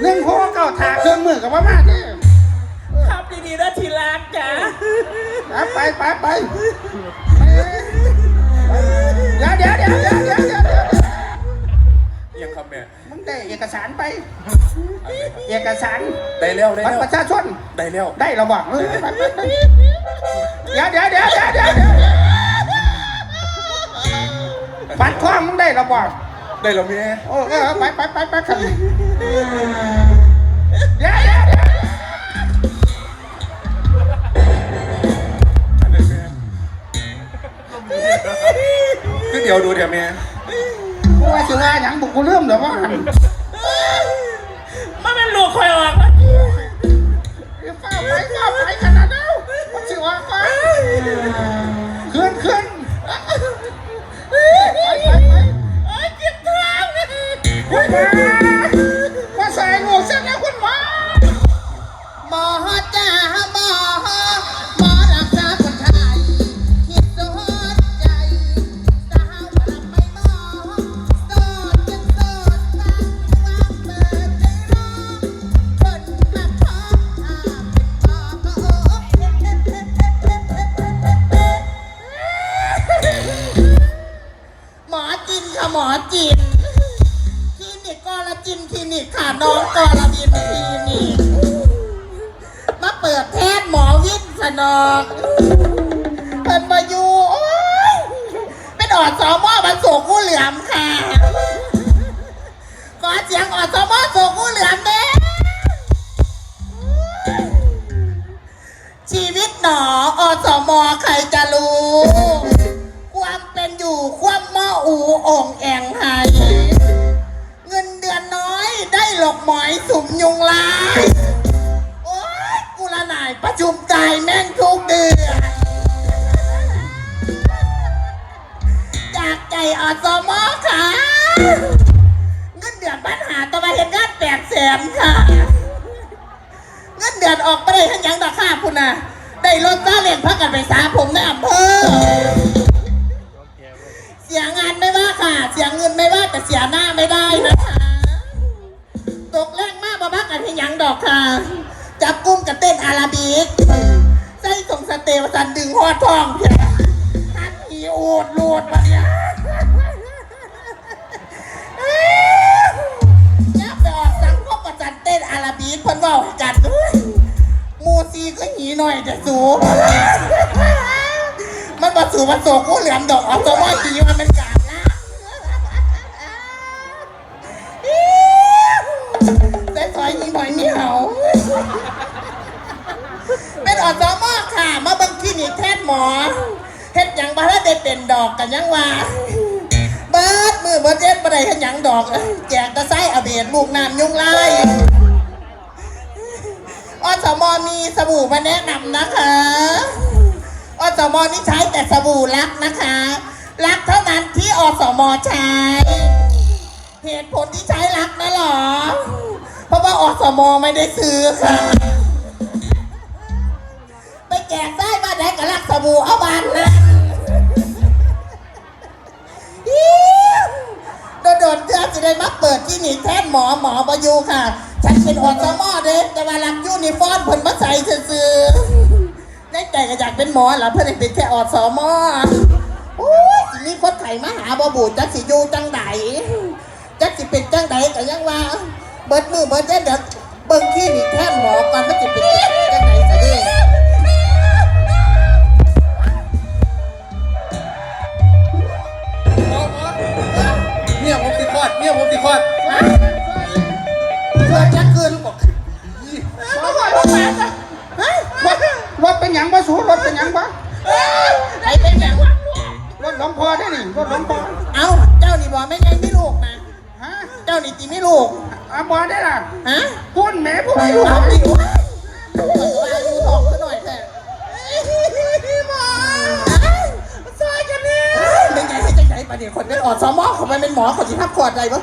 หนึ่งหัวเก้าถาเครื่องมือกับว่ามาเนี่ยขับดีๆนะทีรักจ๋าเอาไปไปไปเดี๋ยวเดี๋ยวเดี๋ยวเดี๋ยวเดี๋ยวเดี๋ยวเดี๋ยวยังครับแม่มึงได้เอกสารไป เอกสารได้แล้วได้บัตแล้รวประชาชนได้แล้วได้เราบอกเออไปไปไปเดี๋ยวเดี๋ยวเดี๋ยวเดี๋ยวเดี๋ยวเดี๋ยวบัตรทองมึงได้เราบอก ได้แล้วแม่โอ้เออไปไปไปไปครับเดี๋ยวเดี๋ยวเดี๋ยวได้แม่คือเดี๋ยวดูเดี๋ยวแม่กูว่าสิว่าหยังบุกกูเริ่มเดี๋ยวว่ามันเป็นลูกคอยออกฟ้าไปฟ้าไปขนาดนั้นมันสิว่าไปขึ้นขึ้นไป มาใส่งูเส้นแล้วคุณหมาหมอจ้า ม่ยังดอกค่ะ จับกุ้มกับเต้นอาราบิกใส่ส่งสเตลสันดึงหอดทองเพียทันอีโอดโลดมาเนี่ยยับไปออกสังคมกับสันเต้นอาราบิกเพิ่นเว่าห้กันเฮ้ยมูซีก็หนีหน่อยจะสูมันมาสู่มาโศกกูเหลือมดอกเอาตัวว่าหีมันเป็นกา มอเฮ็ดหยังบ่ได้ได้เป็นดอกกันยังว่าเบิดมือเบิดเจ็ดบ่ได้เฮ็ดหยังดอกแจกตะไส้อาเบดลูกน้ำยุงลายอสมมีสบู่มาแนะนำนะคะอสมนี่ใช้แต่สบู่รักนะคะ รักเท่านั้นที่อสมใช้ เหตุผลที่ใช้รักนะหรอ เพราะว่าอสมไม่ได้ซื้อค่ะ ไปแจกได้ ไหนก็รักสบู่เอาบานนะโดนโดนเพื่อจะได้มาเปิดที่นี่แทนหมอหมอบอยูค่ะ ฉันเป็นอสมเด้แต่ว่ารับยูนิฟอร์มผลมาใส่ซื้อๆในใจก็อยากเป็นหมอเหรอเพื่อนเป็นแค่อสมโอ้ยทีนี้คนไข่มาหาบอบูจักสิยูจังไดจักสิเป็นจังใดก็ยังว่า เบิดมือเบิดเด้เด็กเบิ่งที่นี่แทนหมอก่อนมันจะเป็นจังใดซะเด้ ผมติดคอดเมียผมติดคอดเกิดจะคืนบอกรถรถมาจ้ะรถรถเป็นหยังบ่สูรถเป็นหยังบ่ใครเป็นอย่างวะรถหลวงพ่อได้นี่รถหลวงพ่อเอ้า เจ้านี่บอกไม่ไงไม่ลูกนะฮะเจ้านี่ตีไม่ลูกอาบ่ได้ล่ะฮะ พุ่นแม่ผู้ไม่รู้เอาดิวะอายุทองซะหน่อยแท้ ประเดี๋ยวคนเป็นออดสมอเขาไปเป็นหมอคนที่ทับขวดอะไรวะ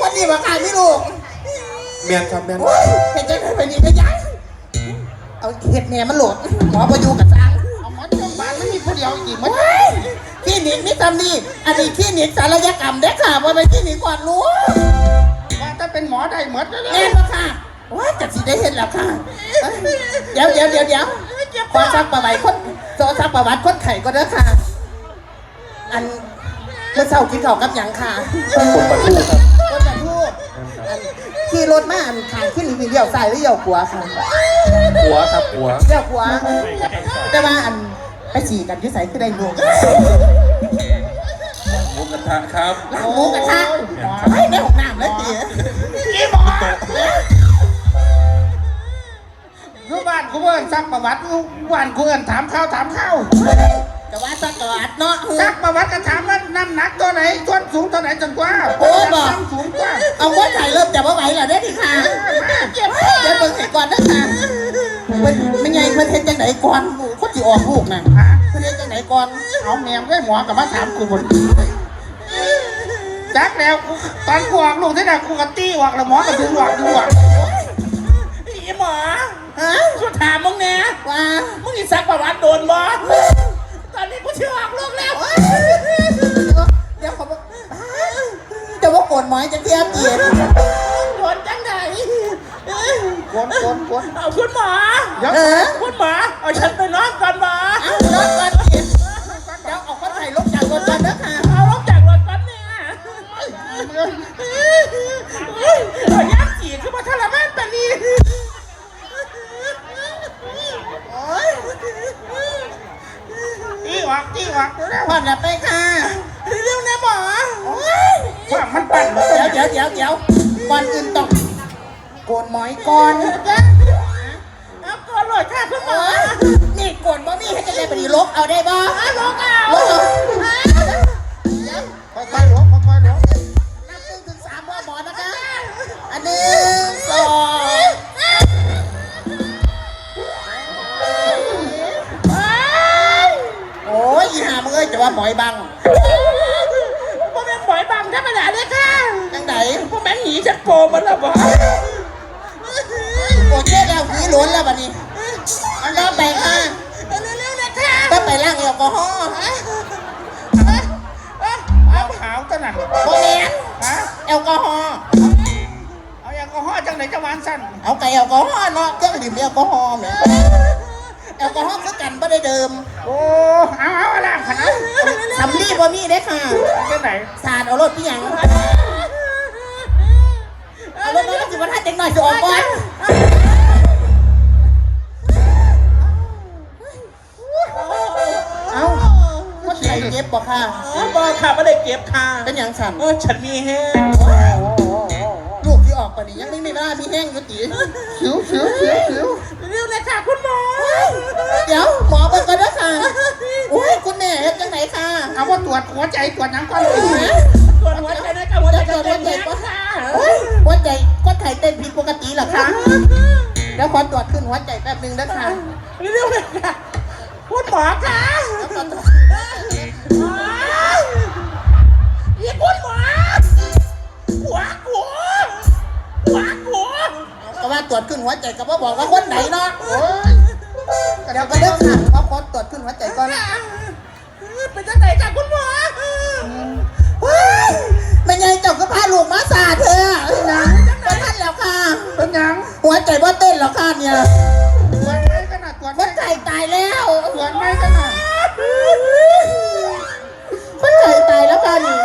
คนนี้มาขายไม่ลูกแม่นครับแม่นเห็นจังไหนไปนี่ไปยังเอาเห็ดแหนมันโหลดหมอประยูกับจางเอาหมอนจังบ้านไม่มีผู้เดียวอีกมันเฮ้ยคลินิกนี่ทำนี่อันนี้คลินิกศัลยกรรมเด้อค่ะว่าเป็นคลินิกก่อนรู้ว่าถ้าเป็นหมอได้หมดเลยแน่นปะค่ะว่าจะสิได้เห็นแล้วค่ะเอ้ยเดี๋ยวเดี๋ยวเดี๋ยวเดี๋ยวขอซักประวัติคน โซซักประวัติคนไข่ก็เด้อค่ะ อันเมื่อเช้ากินข้าวกับหยังค่ะผมปะทูครับคนจะพูดอันขี่รถมาอันขางขึ้นนี่เลี้ยวซ้ายหรือเลี้ยวขวาค่ะหัวครับหัวเลี้ยวขวาแต่ว่าอันไปฉี่กันอยุ่ใส่ขึ้นได้ลูกหมูกระทะครับหมูกระทะหมอเฮ้ยในห้องน้ำแล้วเตี๋ยอีหมอ อยู่บ้านกูเอิ้นซักประวัติอยู่บ้านกูเอิ้นถามข้าวถามข้าวแต่ว่าสักกอดเนาะซักประวัติก็ถามว่าน้ำหนักตัวไหนส่วนสูงตัวไหนจนกว่าโอ้บอกน้ำสูงกว่าเอาว่าถ่ายเริ่มจับว่าไหวเหรอได้ดิค่ะเจ็บเดี๋ยวเบิ่งให้ก่อนนะค่ะมันมันไงมันเห็นจังไหนก่อนคนที่ออกลูกน่ะฮะมันเห็นจังไหนก่อนเอาแมวไว้หมอกับมาถามกูบนจักแล้วกูตอนกูออกลูกที่ไหนกูก็ตีออกแล้วหมอก็ดึงออกดึงออกอีหมอ ฮะกูถามมึงเนี่ยว่ามึงอีสักประวัติโดนบ่ตอนนี้กูเชื่อออกลูกแล้วเดี๋ยวเขาบอกจะว่าโกนหมอยจะเทียบเกียรโดนจังไหนกวนกวนกวนเอาคุณหมอเดี๋ยวเออคุณหมอเอาฉันไปนอนก่อนหมอ ดอนแล้วไปค่ะเร็วนะหมอว่ามันปั่นเดี๋ยวเดี๋ยวเดี๋ยวเดี๋ยวก่อนอื่นต้องโกนหมอยก่อนเอาก่อนหลดค่ะคุณหมอนี่โกนบ่มีให้จะได้ปฏิลบเอาได้บ่ลกเอา สั้นเอาไก่แอลกอฮอล์เนาะเครื่องดื่มแอลกอฮอล์แหมแอลกอฮอล์คือกันไม่ได้เดิมโอ้เอาเอาเอาล่างขนาดสำลีบ่มีได้อค่ะจังไหนสาดเอารถพี่หยังเอารถมาสิบวันห้าเด็กหน่อยจะออกก่อนเอาคนไทยเย็บบ่ค่ะ บอกค่ะไม่ได้เก็บค่ะเป็นหยังสั่น เออฉันมีแห้ง ลูกที่ออกไปนี่ยังไม่มีเวลามีแห้งอยู่ตีผิวผิวผิวผิวเร็วเลยค่ะคุณหมอ เดี๋ยวหมอเบิ่งก่อนนะค่ะโอ้ยคุณแม่เฮ็ดจังไหนค่ะ เอาว่าตรวจหัวใจตรวจหนังก้อนเอ้ตียตรวจหัวใจด้วยค่ะหัวใจจะเต้นแรงค่ะโอ้ยหัวใจคนไข้เต้นผิดปกติเหรอคะเดี๋ยวขอตรวจขึ้นหัวใจแป๊บหนึงนะคะเร็วเลยค่ะคุณหมอค่ะแล้วขอตรวจอีคุณหมอหัวกูหัวกู ก็ว่าตรวจขึ้นหัวใจก็บ่บอกว่าคนไหนเนาะโอ้ยเดี๋ยวก็เลิกค่ะเพราะขอตรวจขึ้นหัวใจก่อนเป็นจังไหนค่ะคุณหมอเฮ้ยเป็นไงเจ้าก็พาลูกมาสาเธอนะก็ทันแล้วค่ะ เป็นหยังหัวใจว่าเต้นแล้วค่ะเนี่ยตรวจไม่ขนาดตรวจคไม่นไข้ตายแล้วตรวจไม่ขนาดคนไข้ตายแล้วค่ะนี่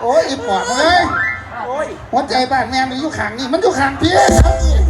โอ้ยอีปอดเอ้ยโอ้ย หัวใจบ้านแม่มันอยู่ขังนี่มันอยู่ขังพี่เอาอีก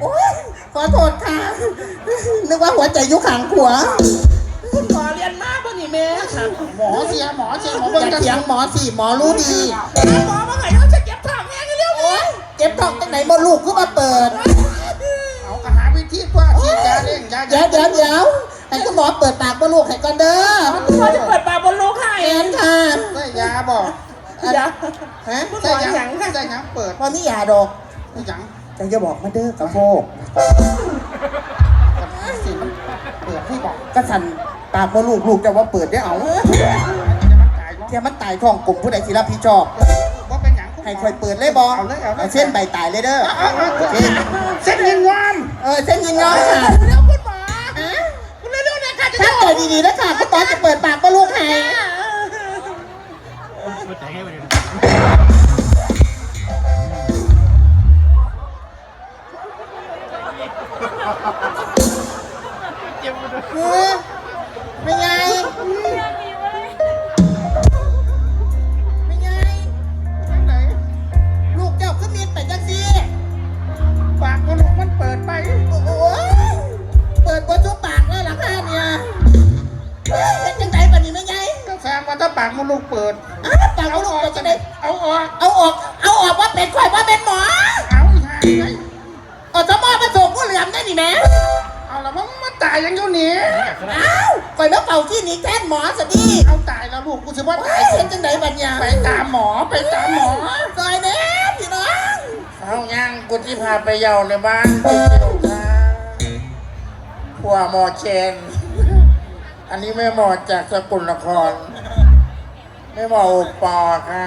โอ้ยขอโทษค่ะ นึกว่าหัวใจอยุขังขัวคุณหมอเรียนมาบ่นี่แม่ค่ะหมอเสียหมอเสียหมออเบิ่งย่ากันเถียงหมอสิหมอรู้ดีหมอว่าไงเขาจะเก็บถังแม่กันเร็วโอ๊ยเจ็บท้องตั้งไหนมดลูกขึ้นมาเปิด เอากระหาวิธีว่าฉีดยาเร่งยาเดี๋ยวเดี๋ยวเดี๋ยวให้คุณหมอเปิดปากมดลูกให้ก่อนเด้อคุณหมอจะเปิดปากบนลูกให้ แอนค่ะ ได้ยาบอก อัน เดี๋ยว ฮะคุณหมได้อยัหยังงค่ะได้ยังเปิดพอมียาดอกได้ยังจะอย่าบอกมาเด้อกระโพกสิมันเปิดที่บอกกระสันปากมดลูกลูกจะว่าเปิดได้เอาจะมันตายเนาะเทียมันตายท้องกลุ่มผู้ใดสิรับผิดชอบว่าเป็นหยังให้คอยเปิดเลยบอเอาเลยเอาเลยเส้นใบตายเลยเด้อเอาเอาเอาเส้นยิงงามเออเส้นยิงน้องค่ะเร็วคุณหมอคุณเร็วๆหน่อยค่ะจะถ้าใจดีๆนะค่ะป้าตอนจะเปิดปากว่าลูกให้ เออเป็นไงเป็นไงไหนลูกเจ้าก็มีแต่จังซี่ปากมันลูกมันเปิดไป โอ้โหเปิดบนชุบปากเลยเหรอคะเนี่ยเป็นจังไหนบัดนี้ไม่ไงก็แสดงว่าถ้าปากมันลูกเปิด อ้าวปากลูกเป็นจังไหนเอาออก เอาออก เอาออกว่าเป็นข่อยว่าเป็นหมอ อ้าวข่อยมาเป่าที่นี่แทนหมอสดิเอาตายแล้วลูกกูจะว่าตาตายยเป็นจังไหนบัดเนี่ยไปตามหมอไปตามหมอซอยแน่พี่น้องเอายังกูที่พาไปเยาในบ้านกูเที่ยวค่ะผัวหมอเชนอันนี้แม่หมอจากสกลนครแม่หมอโอปอค่ะ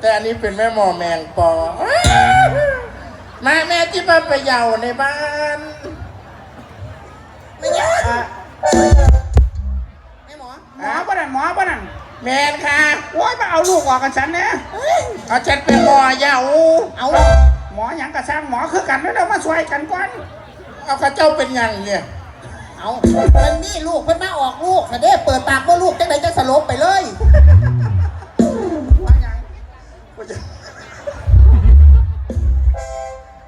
แต่อันนี้เป็นแม่หมอแมงปอมาแม่ที่พาไปเยาในบ้านไม่ยังอะแม่ หมอหมอป่ะนั่นหมอป่ะนั่นแมนค่ะ โอ้ยมาเอาลูกออกกันฉันเนี่ยเฮ้ยเอาฉันเป็นหมอเยาเอาหมอหยังกระช่างหมอคือกันแล้วเรามาช่วยกันก่อน เอาข้าเจ้าเป็นหยังเนี่ยเอามันนี่ลูกเพิ่นมาออกลูกค่ะเด้เปิดปากว่าลูกจังไหนจะสลบไปเลยว่าหยังกูจะ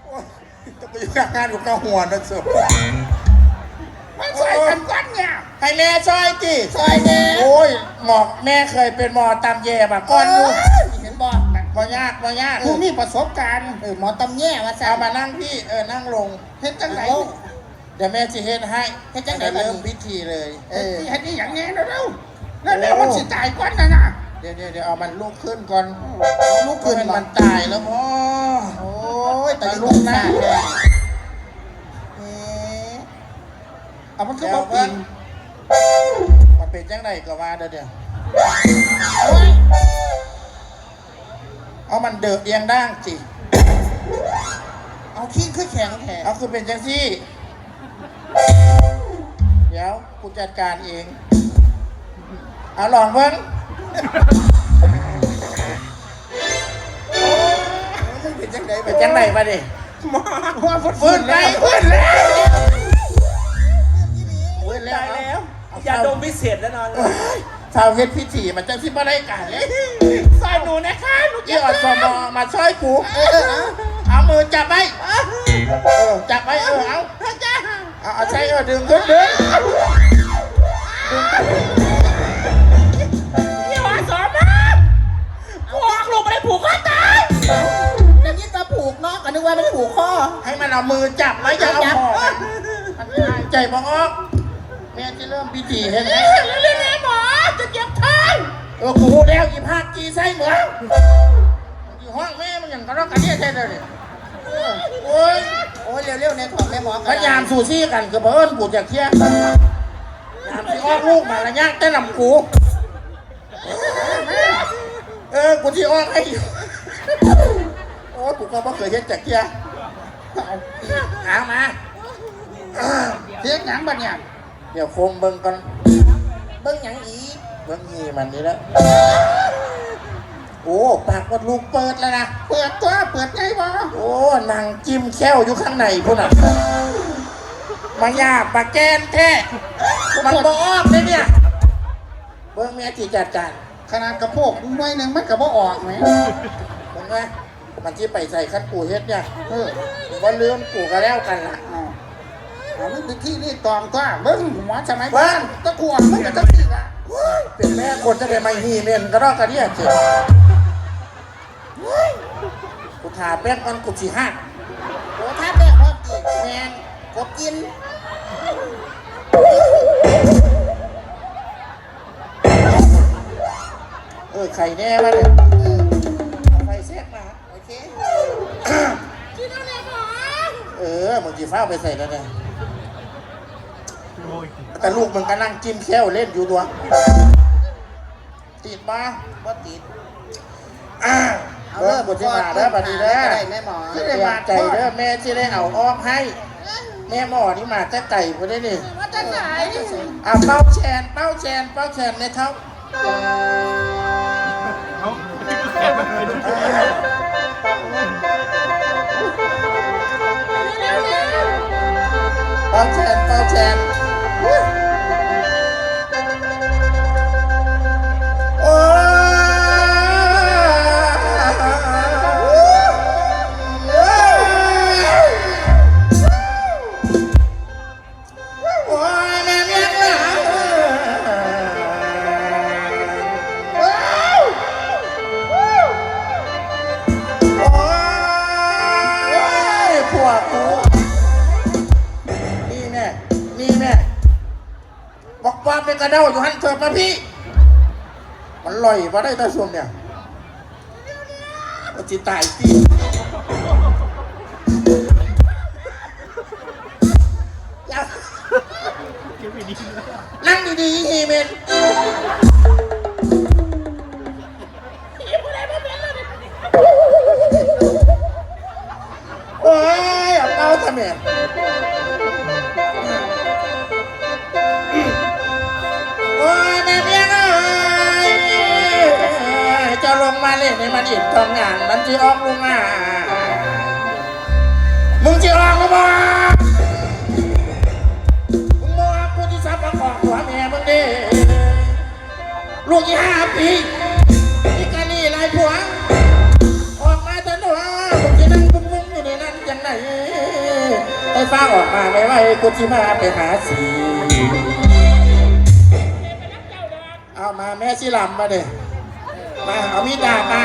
โอ๊ยจะไปยุ่งงานกับเก้าหัวนะสุดมาช่วยกันก่อนเนี่ย ให้แม่ช่วยจีซอยแน่โอ้ยหมอกแม่เคยเป็นหมอตำแย่มาก่อนดูเอ้ยเห็นบอกบ่ยากบ่ยากกูมีประสบการณ์เออหมอตำแย่ว่าซะเอามานั่งพี่เออนั่งลงเฮ็ดจังไหนเอาเดี๋ยวแม่จะเฮ็ดให้เฮ็ดจังไหน ดี๋ยวบัดนี้เริ่มพิธีเลย เออเฮ็ดนี่อย่างนี้เร็วๆแล้วเดี๋ยวมันสิตายก่อนนะนะเดี๋ยวเดี๋ยวเดี๋ยวเอามันลุกขึ้นก่อนเอาลูกขึ้ขึ้นนมัมันนตายแล้วพ่อโอ้ยแต่แต่ลูลูกกหหน้าน้าแม่แม่เอ๊ะเอามันคือเดี๋ยบ่วปีเพิ่นน มันเป็นจังไดก็ว่าเดี๋ยวเดี๋ยวโอ้ยเอามันเดือดเอียงด้างสิ เอาขี้ขึ้นแข็งแถมเอาคือเป็นจังซี่ เดี๋ยวกูจัดการเอง เอาลองเพิ่งเป็นจังไดเป็นจังไดมาดิหมอหัวฟุดฟื้นไปฟื้นแล้ว แน่นอนเฝ้าเฮ็ดพิธีมันจังสิบ่ได้การเลยซอยหนูนะคะหนูยี่อสมมาช่วยกูเออเออเอาเอามือจับไว้เออจับไว้เออเอาเอาเอาใช้เออดึงขึ้นดึงยี่ห้อสอนนะผูกลูกไม่ได้ผูกคอตายอย่างนี้จะผูกเนาะก็นึกว่ามันผูกคอให้มันเอามือจับไว้อย่าเอาคอมันมันหายใจบ่ออก แม่จะเริ่มพิธีเห็นไหมเรื่องนี้หมอจะเจ็บท้องเออกูแล้วอีภาคจีใส่เหมือนอยู่ห้องแม่มันอย่างกระรอกกระเดียใช่เลยเนี่ยโอ้ยโอ้ยเร็วๆในของแม่หมอพยายามสู่ซี่กันคือเพิ่นกูจะเคลียร์ยามที่ออกลูกมาละยากแต่นำกูเออกูที่ออกให้โอ้ยกูก็ไม่เคยเห็นจากเคลียร์เอามาเฮ็ดหยังบัดเนี่ย เดี๋ยวโคมเบิ่งก่อนเบิ้งหยังอีกเบิ่งงีมันนี่แล้วโอ้ปากวัดลูกเปิดแล้วนะเปิดตัวเปิดไงบ่โอ้นางจิ้มแค้วอยู่ข้างในพุ่นอะมายากมาแกนแท้มันบออกเลยเนี่ยเบิ่งแม่ที่จัดการขนาดกระโปงหน่วยหนึงมันก็บ่ออกแหมเบิ่งไหมมันที่ไปใส่ขั้นปูเฮ็ดเนี่ยเออว่าลืมปูก็แล้วกันล่ะเอาเอา มันเป็นที่นี่ตองตัวเบิ่งหมอสมัยบ้านตะกวงมันก็จังซี่ล่ะเป็นแม่คนจะได้มาฮีเมนก็รอกกันเนี่ยเจ็บกูทาแป้งกันกูสิหักโอ้ถ้าแม่พร้อมอีกแมนกบกินเออไข่แน่มาเลยเอาไฟแทรกมาโอเคเออมึงจีฟ้าไปใส่แล้วเนี่ย แต่ลูกมึงก็นั่งจิ้มแค้วเล่นอยู่ตัว ติดมาบ่ติดอ่าเอาเอเริ่อมบทที่มาเด้อบัดนี้เด้อได้แม่หมอที่ได้มาใจเด้อแม่ที่ได้เอาออกให้ แม่หมอนี่มาแต่ไก่พอได้นี่ว่าจะไหนอะเป้าแชนเป้าแชนเป้าแชนเลยครับเอาเป้าแชนเป้าแชน โกระเด้าอยู่หันเถิดมาพี่ มันลอยมาได้ตาส่วนเนี่ยมันจิตายสิอย่านั่งดีๆฮีเมนโอ้ยเอาเอาทำไม นในมันอิดทำงานมันจะออกลงมา มึงจะออกหรือเปล่ามึงบอกกูที่ซับประกอบหัวแม่มึงดิลูกยี่ห้าปีนี่กันนี่ไรผัวออกมาแต่หนูมึงจะนั่งบุ้งบุ้งอยู่ในนั้นยังไงไอ้ฟ้าออกมาไม่ไหวกูจะมาไปหาสีเอามาแม่ชิลำมาเด้ มาเอามีดดาบมา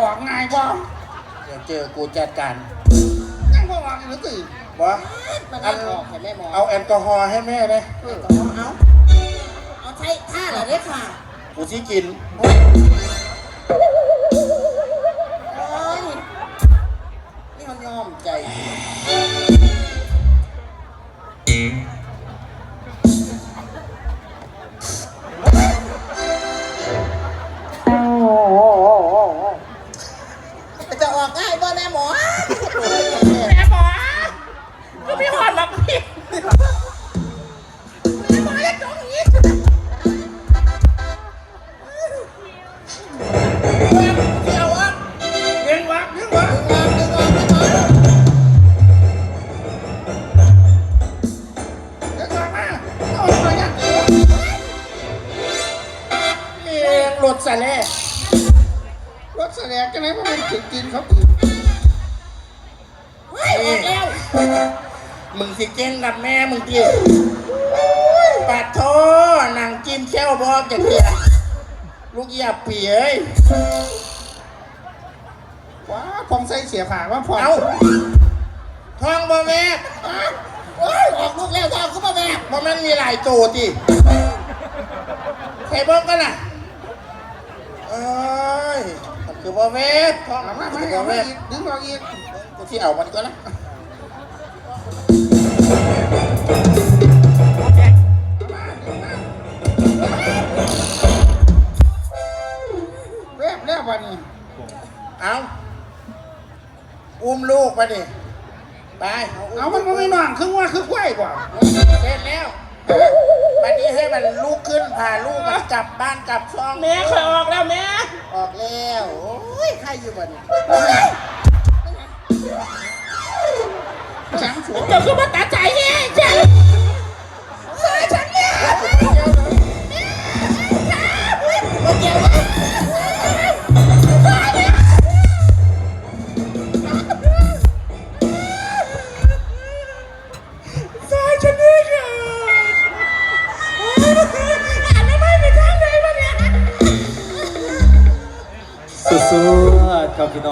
ออกง่ายบ่เดี๋ยวเจอกูจัดการยังบ่วางหรือสิบ่มันเอาออกให้แม่หมอเอาแอลกอฮอล์ให้แม่เลยเอาเอาเอาใช้ท่าเหรอเนี่ยค่ะกูที่กินโอ้ยนี่มันยอมใจ สิเก่งกับแม่มึงดิปาดโทหนังจิ้มแค่วบอกจะเกลียลูกเหยียบปีเอ้ยว้าพองใส่เสียผ่าว่าพองเอาทองบ่แม่โอ้ยออกลูกแล้วจะเอาขึ้นมาแบบบ่มันมีหลายตัวติใครบอกกันล่ะเอ้ยมันคือบ่แม่ทองเอามัมานมาคือเอาบ่มาแม่อีกดึงออกอีกกูที่เอามันก็นะ วบแล้ววันนี้เอาอุ้มลูกมาดิไปเอามันบ่ไม่นอนครึ่งว่าครึ่งไหวกว่าเสร็จแล้วบัดนี้ให้มันลูกขึ้นพาลูกมันกลับบ้านกลับช่องแม่เคยออกแล้วแม่ออกแล้วโอ้ยใครอยู่บ้านนี้ช้างสวนเจ้าคือมาตัดใจแน่ 時の。